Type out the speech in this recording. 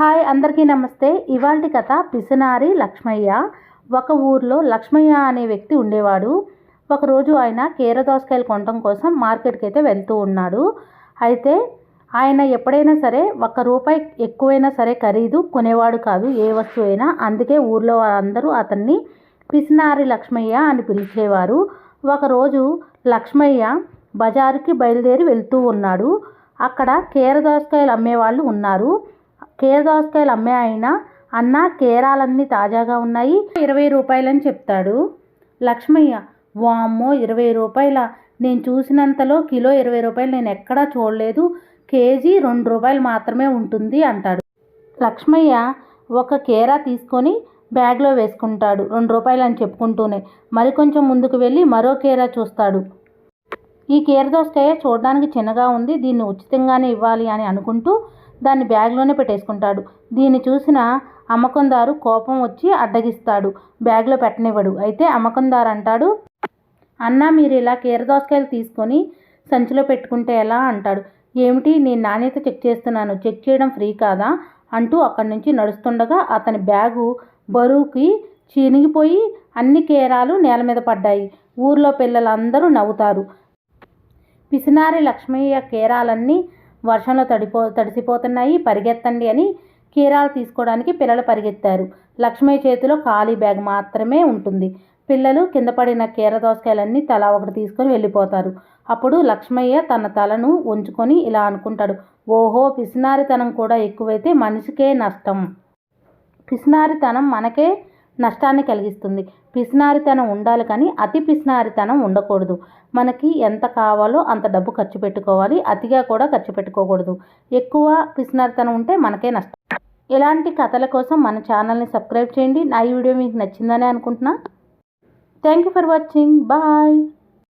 Hi అందరికీ నమస్తే. ఇవాల్టి కథ పిసినారి లక్ష్మయ్య. ఒక ఊర్లో లక్ష్మయ్య అనే వ్యక్తి ఉండేవాడు. ఒకరోజు ఆయన కీర దోసకాయలు కొనడం కోసం మార్కెట్కి అయితే వెళ్తూ ఉన్నాడు. అయితే ఆయన ఎప్పుడైనా సరే ఒక్క రూపాయి ఎక్కువైనా సరే ఖరీదు కొనేవాడు కాదు ఏ వస్తువు అయినా. అందుకే ఊర్లో వారందరూ అతన్ని పిసినారి లక్ష్మయ్య అని పిలిచేవారు. ఒకరోజు లక్ష్మయ్య బజారుకి బయలుదేరి వెళ్తూ ఉన్నాడు. అక్కడ కీర దోసకాయలు అమ్మేవాళ్ళు ఉన్నారు. కీర దోసకాయలు అమ్మే ఆయన అన్న కేరాలన్నీ తాజాగా ఉన్నాయి. ఇరవై రూపాయలని చెప్తాడు. లక్ష్మయ్య వామ్మో ఇరవై రూపాయల? నేను చూసినంతలో కిలో ఇరవై రూపాయలు నేను ఎక్కడా చూడలేదు. కేజీ రెండు రూపాయలు మాత్రమే ఉంటుంది అంటాడు. లక్ష్మయ్య ఒక కేరా తీసుకొని బ్యాగ్లో వేసుకుంటాడు. రెండు రూపాయలు అని చెప్పుకుంటూనే మరికొంచెం ముందుకు వెళ్ళి మరో కేరా చూస్తాడు. ఈ కేర దోసకాయ చూడడానికి చిన్నగా ఉంది. దీన్ని ఉచితంగానే ఇవ్వాలి అని అనుకుంటూ దాన్ని బ్యాగ్లోనే పెట్టేసుకుంటాడు. దీన్ని చూసిన అమ్మకందారు కోపం వచ్చి అడ్డగిస్తాడు. బ్యాగ్లో పెట్టనివ్వడు. అయితే అమ్మకందారు అంటాడు అన్న మీరు ఇలా కీర దోసకాయలు తీసుకొని సంచిలో పెట్టుకుంటే ఎలా? అంటాడు. ఏమిటి నేను నాణ్యత చెక్ చేస్తున్నాను. చెక్ చేయడం ఫ్రీ కాదా? అంటూ అక్కడి నుంచి నడుస్తుండగా అతని బ్యాగు బరువుకి చినిగిపోయి అన్ని కేరాలు నేల మీద పడ్డాయి. ఊర్లో పిల్లలందరూ నవ్వుతారు. పిసినారి లక్ష్మయ్య కేరాలన్నీ వర్షంలో తడిపో తడిసిపోతున్నాయి పరిగెత్తండి అని కీరాలు తీసుకోవడానికి పిల్లలు పరిగెత్తారు. లక్ష్మయ్య చేతిలో ఖాళీ బ్యాగ్ మాత్రమే ఉంటుంది. పిల్లలు కింద పడిన కీర దోసకాయలన్నీ తల ఒకటి తీసుకొని వెళ్ళిపోతారు. అప్పుడు లక్ష్మయ్య తన తలను ఉంచుకొని ఇలా అనుకుంటాడు ఓహో పిసినారితనం కూడా ఎక్కువైతే మనిషికే నష్టం. పిసినారితనం మనకే నష్టాన్ని కలిగిస్తుంది. పిసినారితనం ఉండాలి కానీ అతి పిసినారితనం ఉండకూడదు. మనకి ఎంత కావాలో అంత డబ్బు ఖర్చు పెట్టుకోవాలి. అతిగా కూడా ఖర్చు పెట్టుకోకూడదు. ఎక్కువ పిసినారితనం ఉంటే మనకే నష్టం. ఇలాంటి కథల కోసం మన ఛానల్ని సబ్స్క్రైబ్ చేయండి. నా ఈ వీడియో మీకు నచ్చిందని అనుకుంటున్నా. Thank you for watching. Bye.